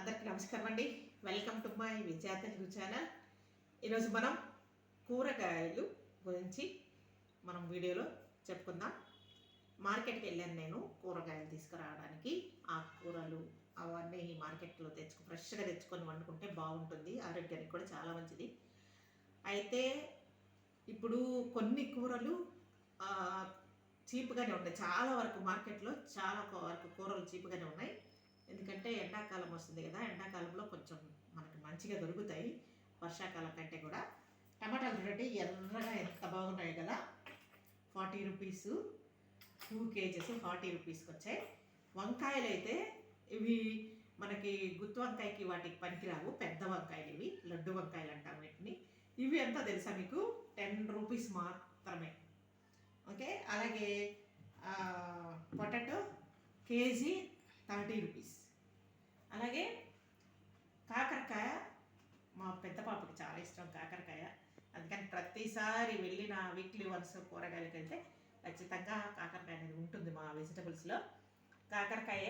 అందరికి నమస్కారం అండి. వెల్కమ్ టు మై విద్యా తెలుగు ఛానల్ ఈరోజు మనం కూరగాయలు గురించి మనం వీడియోలో చెప్పుకుందాం. మార్కెట్కి వెళ్ళాను నేను కూరగాయలు తీసుకురావడానికి. ఆకుకూరలు అవన్నీ మార్కెట్లో తెచ్చుకు ఫ్రెష్గా తెచ్చుకొని వండుకుంటే బాగుంటుంది. ఆరోగ్యానికి కూడా చాలా మంచిది. అయితే ఇప్పుడు కొన్ని కూరలు చీప్గానే ఉన్నాయి చాలా వరకు మార్కెట్లో చాలా వరకు కూరలు చీప్గానే ఉన్నాయి. ఎందుకంటే ఎండాకాలం వస్తుంది కదా ఎండాకాలంలో కొంచెం మనకి మంచిగా దొరుకుతాయి. వర్షాకాలం కంటే కూడా టమాటాలు చూడండి ఎర్రగా ఎంత బాగున్నాయి కదా. Forty rupees two kgs forty రూపీస్కి వచ్చాయి. వంకాయలు అయితే ఇవి మనకి గుత్తు వంకాయకి వాటికి పనికిరావు పెద్ద వంకాయలు ఇవి లడ్డు వంకాయలు అంటాం వీటిని. ఇవి ఎంత తెలుసా మీకు? టెన్ రూపీస్ మాత్రమే. ఓకే? అలాగే పొటాటో కేజీ థర్టీ రూపీస్. అలాగే కాకరకాయ మా పెద్ద పాపకి చాలా ఇష్టం కాకరకాయ. అందుకని ప్రతిసారి వెళ్ళిన వీక్లీ వన్స్ కూరగాయలకైతే ఖచ్చితంగా కాకరకాయ అనేది ఉంటుంది మా వెజిటబుల్స్లో. కాకరకాయ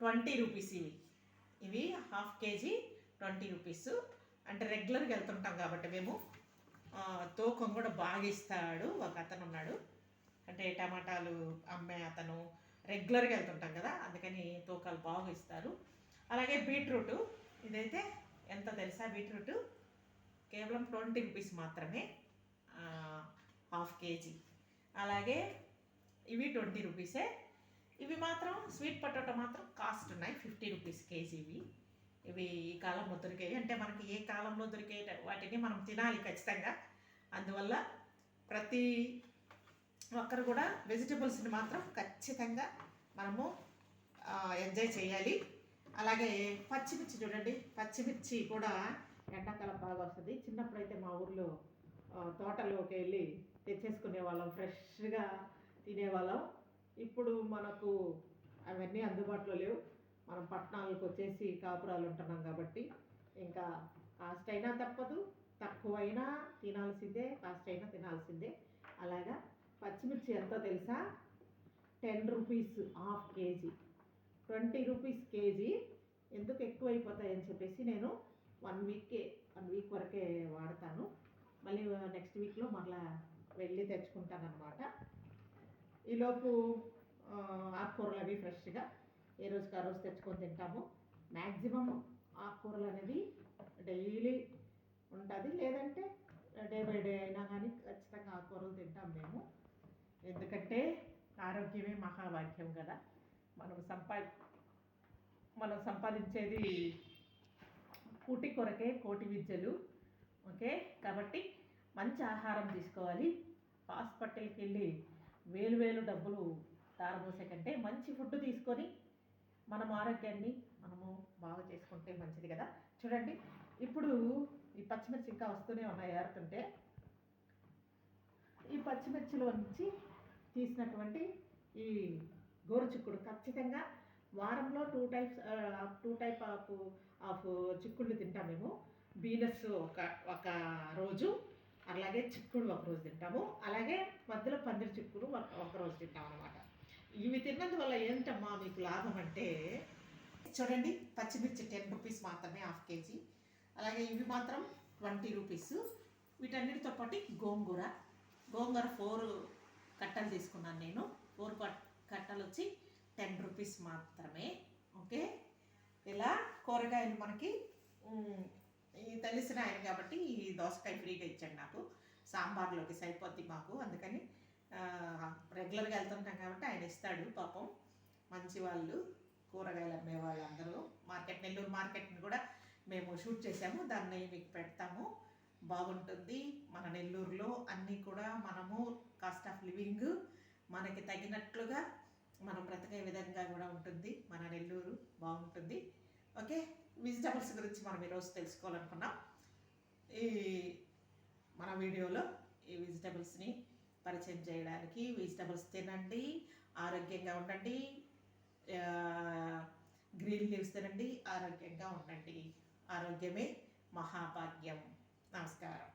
ట్వంటీ రూపీస్ ఇవి. ఇవి హాఫ్ కేజీ ట్వంటీ రూపీస్. అంటే రెగ్యులర్గా వెళ్తుంటాం కాబట్టి మేము తూకం కూడా బాగా ఇస్తాడు. ఒక అతను ఉన్నాడు. అంటే టమాటాలు అమ్మే అతను రెగ్యులర్గా వెళ్తుంటాం కదా అందుకని తూకాలు బాగా ఇస్తారు. అలాగే బీట్రూట్ ఇదైతే ఎంత తెలుసా బీట్రూట్? కేవలం ట్వంటీ రూపీస్ మాత్రమే హాఫ్ కేజీ. అలాగే ఇవి ట్వంటీ రూపీసే. ఇవి మాత్రం స్వీట్ పొటాటో మాత్రం కాస్ట్ ఉన్నాయి ఫిఫ్టీ రూపీస్ కేజీ ఇవి. ఇవి ఈ కాలంలో దొరికాయి అంటే మనకి ఏ కాలంలో దొరికే వాటిని మనం తినాలి ఖచ్చితంగా. అందువల్ల ప్రతి ఒక్కరు కూడా వెజిటబుల్స్ని మాత్రం ఖచ్చితంగా మనము ఎంజాయ్ చేయాలి. అలాగే పచ్చిమిర్చి చూడండి. పచ్చిమిర్చి కూడా ఎండాకాలం బాగా వస్తుంది. చిన్నప్పుడైతే మా ఊర్లో తోటలోకి వెళ్ళి తెచ్చేసుకునే వాళ్ళం ఫ్రెష్గా తినేవాళ్ళం. ఇప్పుడు మనకు అవన్నీ అందుబాటులో లేవు. మనం పట్టణాలకు వచ్చేసి కాపురాలు ఉంటున్నాం కాబట్టి ఇంకా కాస్ట్ అయినా తప్పదు. తక్కువైనా తినాల్సిందే కాస్ట్ అయినా తినాల్సిందే. అలాగా పచ్చిమిర్చి ఎంతో తెలుసా? Ten rupees half kg twenty rupees kg ఎందుకు ఎక్కువ అయిపోతాయని చెప్పేసి నేను వన్ వీక్కే వన్ వీక్ వరకే వాడతాను. మళ్ళీ నెక్స్ట్ వీక్లో మళ్ళా వెళ్ళి తెచ్చుకుంటానమాట ఈలోపు ఆకుకూరలు అవి ఫ్రెష్గా ఏ రోజుకి ఆ రోజు తెచ్చుకొని తింటాము. మ్యాక్సిమం ఆకుకూరలు అనేది డైలీ ఉంటుంది. లేదంటే డే బై డే అయినా కానీ ఖచ్చితంగా ఆకుకూరలు తింటాం మేము. ఎందుకంటే ఆరోగ్యమే మహాభాగ్యం కదా. మనం సంపా మనం సంపాదించేది కూటి కొరకే కోటి విద్యలు ఓకే? కాబట్టి మంచి ఆహారం తీసుకోవాలి. హాస్పిటల్కి వెళ్ళి వేలు వేలు డబ్బులు తారబోసే కంటే మంచి ఫుడ్ తీసుకొని మనం ఆరోగ్యాన్ని మనము బాగా చేసుకుంటే మంచిది కదా. చూడండి ఇప్పుడు ఈ పచ్చిమిర్చి ఇంకా వస్తూనే ఉన్నాయి. ఏరుతుంటే ఈ పచ్చిమిర్చిలో నుంచి తీసినటువంటి ఈ గోరుచిక్కుడు. ఖచ్చితంగా వారంలో two types two type of of చిక్కుళ్ళు తింటాం మేము. బీనస్ ఒక ఒక రోజు అలాగే చిక్కుడు ఒక రోజు తింటాము. అలాగే మధ్యలో పందిరి చిక్కుడు ఒక రోజు తింటాం అనమాట ఇవి తిన్నందువల్ల ఏంటమ్మా మీకు లాభం అంటే చూడండి పచ్చిమిర్చి టెన్ రూపీస్ మాత్రమే హాఫ్ కేజీ. అలాగే ఇవి మాత్రం ట్వంటీ రూపీస్. వీటన్నిటితో పాటు గోంగూర. గోంగూర ఫోర్ కట్టలు తీసుకున్నాను నేను. ఫోర్ కట్టలు వచ్చి టెన్ రూపీస్ మాత్రమే. ఓకే? ఇలా కూరగాయలు మనకి తెలిసిన ఆయన కాబట్టి ఈ దోసకాయ ఫ్రీగా ఇచ్చాడు నాకు. సాంబార్లోకి సరిపోద్ది మాకు. అందుకని రెగ్యులర్గా వెళ్తుంటాం కాబట్టి ఆయన ఇస్తాడు పాపం. మంచి వాళ్ళు కూరగాయలు అమ్మే వాళ్ళందరూ. మార్కెట్ నెల్లూరు మార్కెట్ని కూడా మేము షూట్ చేసాము దాన్ని మీకు పెడతాము. బాగుంటుంది. మన నెల్లూరులో అన్నీ కూడా మనము కాస్ట్ ఆఫ్ లివింగ్ మనకి తగినట్లుగా మనం బ్రతకే విధంగా కూడా ఉంటుంది మన నెల్లూరు బాగుంటుంది. ఓకే? విజిటబుల్స్ గురించి మనం ఈరోజు తెలుసుకోవాలనుకున్నాం. ఈ మన వీడియోలో ఈ వెజిటబుల్స్ని పరిచయం చేయడానికి వెజిటబుల్స్ తినండి ఆరోగ్యంగా ఉండండి గ్రీన్ లీవ్స్ తినండి ఆరోగ్యంగా ఉండండి. ఆరోగ్యమే మహాభాగ్యం. నమస్కారం.